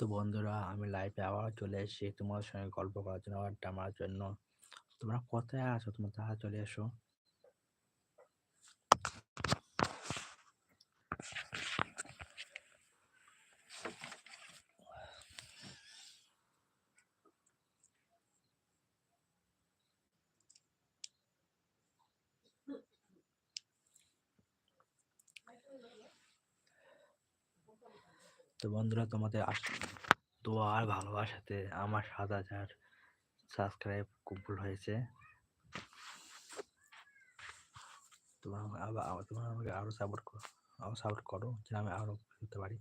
তো বন্ধুরা, আমি লাইভে আবার চলে এসেছি তোমাদের সঙ্গে গল্প করার জন্য আড্ডা মারার জন্য। তোমরা কোথায় আছো? তোমরা তাহা চলে এসো। তো বন্ধুরা, তোমাদের দোয়া আর ভালোবাসাতে আমার সাত হাজার সাবস্ক্রাইব কমপ্লিট হয়েছে। তোমার আবার তোমার আমাকে আরও সাপোর্ট করো আরও সাপোর্ট করো, যেন আমি আরও করতে পারি।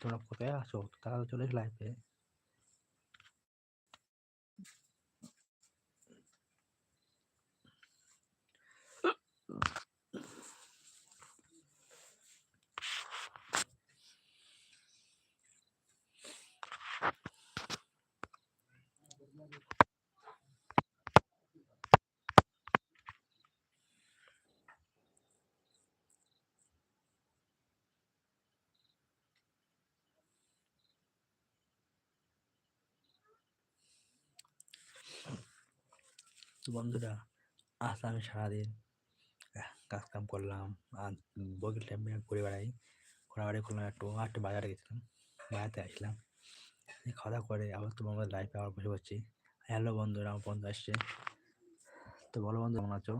তোমরা কোথায় আছো? তারা চলে লাইফে তো বন্ধুরা, আজ আমি সারাদিন কাজ কাম করলাম। আর বগির টাইমে ঘুরে বেড়াই। ঘোরাঘুরি করলাম একটু একটু বাজারে গেছিলাম। বাজারতে আসলাম। খাওয়া দাওয়া করে আবার তোমার মধ্যে লাইফে আবার বসে পড়ছি হ্যালো বন্ধুরা, আমার বন্ধু আসছে। তো বলো বন্ধু, কেমন আছো?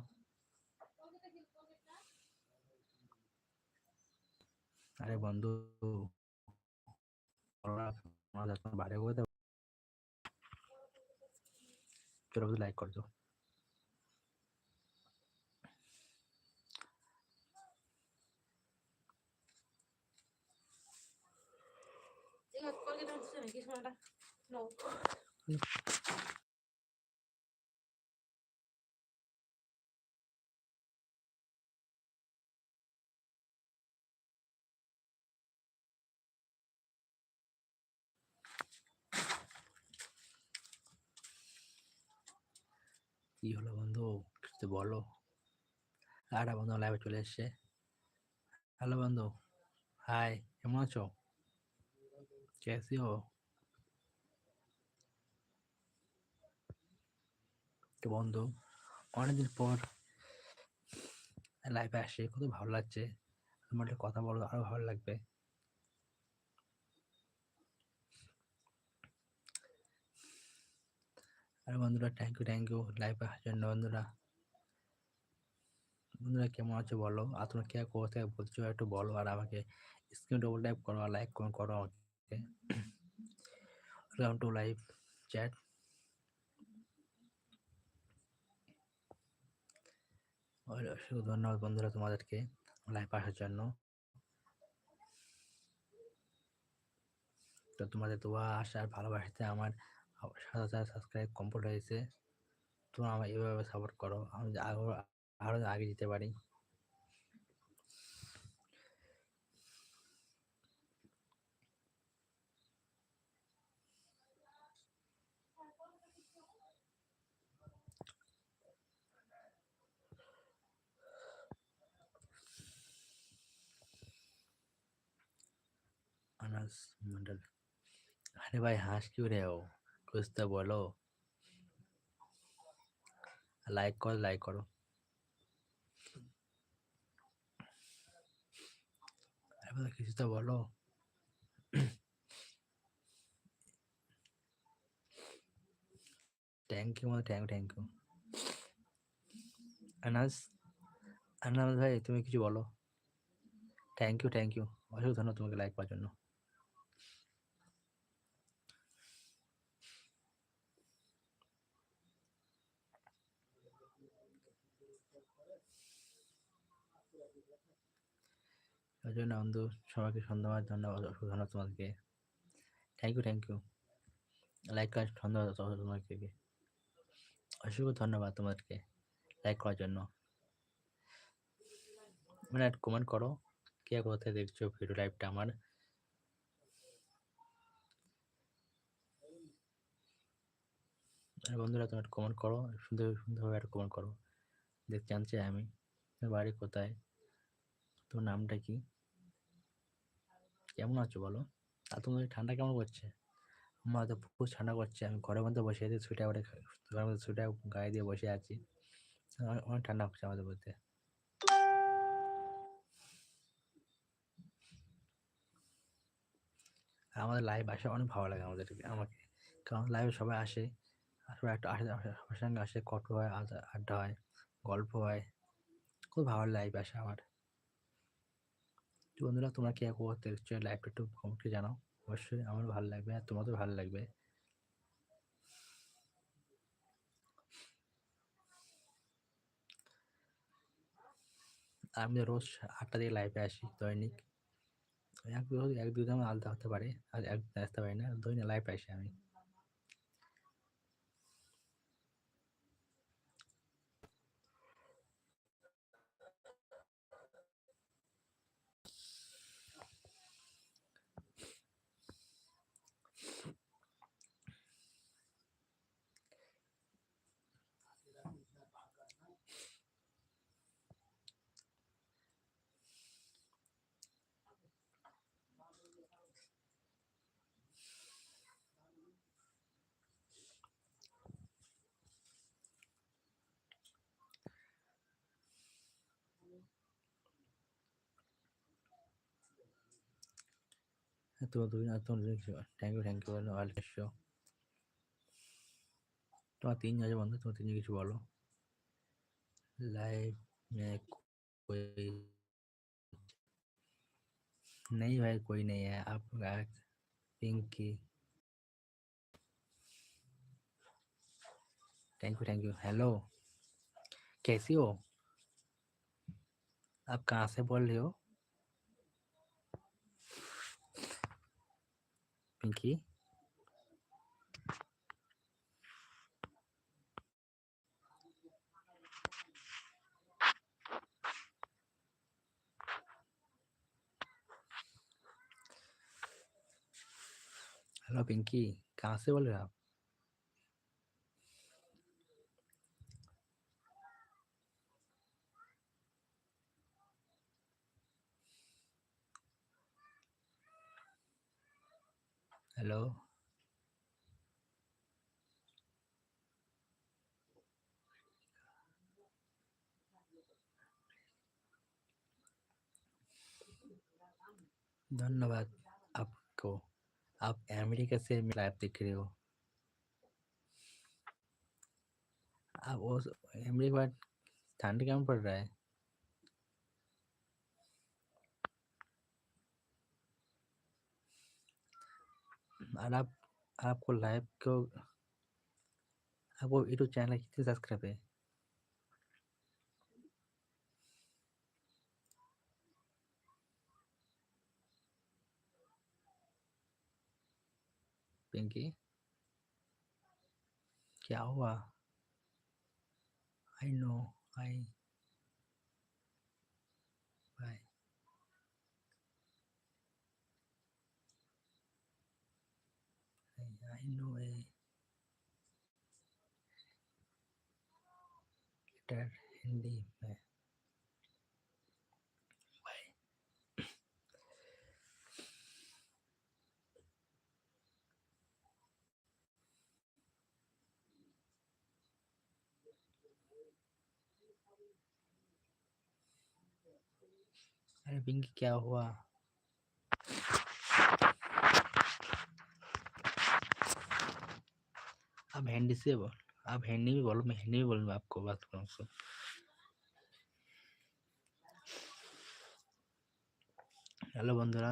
আরে বন্ধু বাইরে চলো লাইক করে দাও কি হলো বন্ধু? কিছু বলো। আরে বন্ধু লাইভে চলে এসছে। হ্যালো বন্ধু। হাই কেমন আছো? कैसी हो তো বন্ধু অনেকদিন পর লাইভে আসে কত ভালো লাগছে তোমার কথা বলো আরো ভালো লাগবে আর বন্ধুরা থ্যাংক ইউ থ্যাংক ইউ লাইভে আসার জন্য বন্ধুরা বন্ধুরা কেমন আছো বলো আর তোমরা কে কোথায় বলছো একটু বলো আর আমাকে স্ক্রিন ডবল টাইপ করো আর লাইক কমেন্ট করো আমাকে ওয়েলকাম টু লাইভ চ্যাট অসংখ্য ধন্যবাদ বন্ধুরা তোমাদেরকে লাইভ আসার জন্য তো তোমাদের দোয়া আসার ভালোবাসাতে আমার সাত হাজার সাবস্ক্রাইব কমপ্লিট হয়েছে তোমরা আমার এভাবে সাপোর্ট করো আমি আরও আরও আগে যেতে পারি আনাস মন্ডল আরে ভাই হাস क्यों रहे हो कुछ तो बोलो লাইক করো লাইক করো আরে কিছু তো বলো থ্যাংক ইউ মানে thank thank you Anas Anas ভাই তুমি কিছু বলো থ্যাংক ইউ থ্যাংক ইউ অসংখ্য ধন্যবাদ তোমাকে লাইক করার জন্য ওই জন্য বন্ধু সবাইকে সন্ধ্যাবার ধন্যবাদ ধন্যবাদ তোমাদেরকে। Thank you thank you like করার ধন্যবাদ তোমাদেরকে। অসংখ্য ধন্যবাদ তোমাদেরকে লাইক করার জন্য। মানে কমেন্ট করো, কে কোথায় দেখছ ভিডিও লাইভটা আমার। বন্ধুরা তোমার কমেন্ট করো, সুন্দর সুন্দরভাবে একটা কমেন্ট করো। দেখতে জানছি আমি বাড়ি কোথায়? তোর নামটা কি? কেমন আছো বলো? আর তোমাদের ঠান্ডা কেমন করছে আমার তো খুব ঠান্ডা করছে আমি ঘরের মধ্যে বসে আছি সোয়েটার পরে ঘরের মধ্যে সোয়েটার গায়ে দিয়ে বসে আছি। অনেক- ঠান্ডা হচ্ছে আমাদের মধ্যে। আমাদের লাইভ আসে অনেক ভালো লাগে আমাদেরকে আমাকে। কারণ লাইভে সবাই আসে সবাই একটা আসে সবার সঙ্গে আসে কত হয় আড্ডা হয়, গল্প হয়। খুব ভালো লাইভ আসে আমার। তো বন্ধুরা, তোমরা কে করতে দেখছ লাইভটা একটু কমেন্টে জানাও। অবশ্যই আমার ভালো লাগবে আর তোমাদেরও ভালো লাগবে। আমি রোজ আটটা দিকে লাইভে আসি দৈনিক। এক রোজ এক দুদিন আলাদা হতে পারে, আর একদিন আসতে পারি না, দৈনিক লাইভে আসি আমি। থ্যাংক ইউ থ্যাংক ইউ বলো অল এসছো তোমার তিনজন আছে বন্ধু তোমার তিনজন কিছু বলো लाइव में कोई नहीं भाई कोई नहीं है आप Pinky thank you thank you hello कैसी हो आप कहाँ से बोल रहे हो thank you hello pinky กาเซว่าเหลือ hello. धन्यवाद आपको। आप अमेरिका से लाइव देख रहे हो। आप वो अमेरिका ठंड केमन पड़ रहा है? और आप, आपको लाइव को, आपको यूट्यूब चैनल कितने सब्सक्राइब है? पिंकी? क्या हुआ? I know I chapter Hindi में। अरे बिंग क्या हुआ? अब हैंड से बोल। आप हिंदी में बोलो मैं हिंदी में बोलूँगा आपको बात करूँ सो হ্যালো বন্ধুরা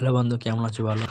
হ্যালো বন্ধু কেমন আছো বলো?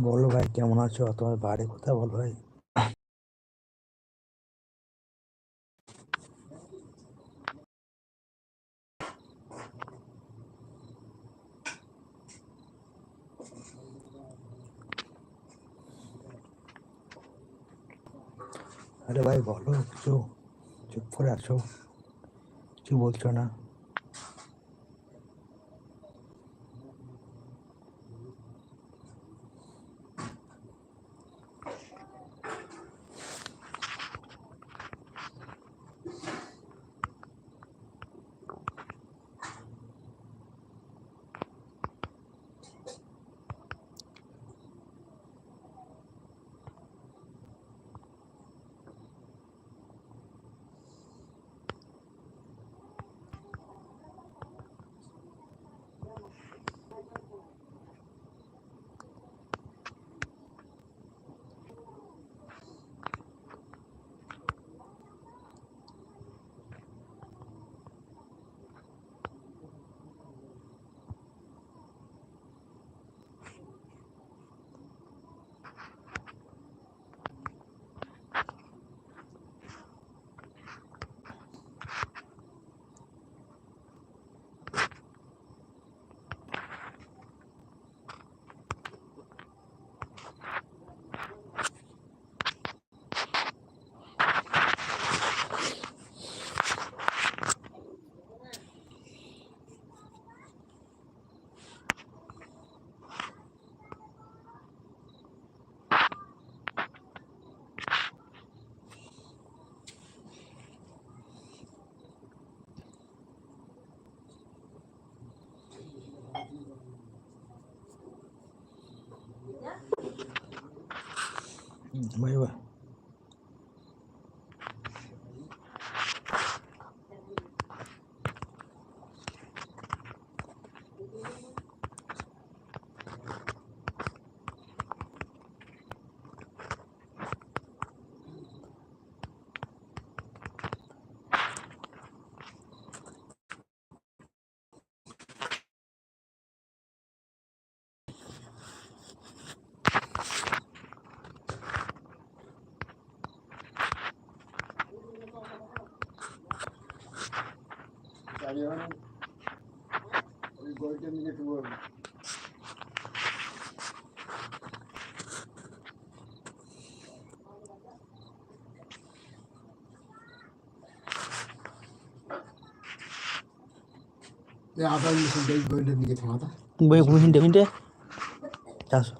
বলো ভাই, কেমন আছো? তোমার বাড়ি কোথায় বলো ভাই? আরে ভাই বলো কিছু চুপ করে আছো। কিছু বলছো না। 嗯没有啊 ওই গলিটা নিয়ে একটু বলব আপনার গলিটা নিয়ে থামাতা বই হিন্টে হিন্টে চারশো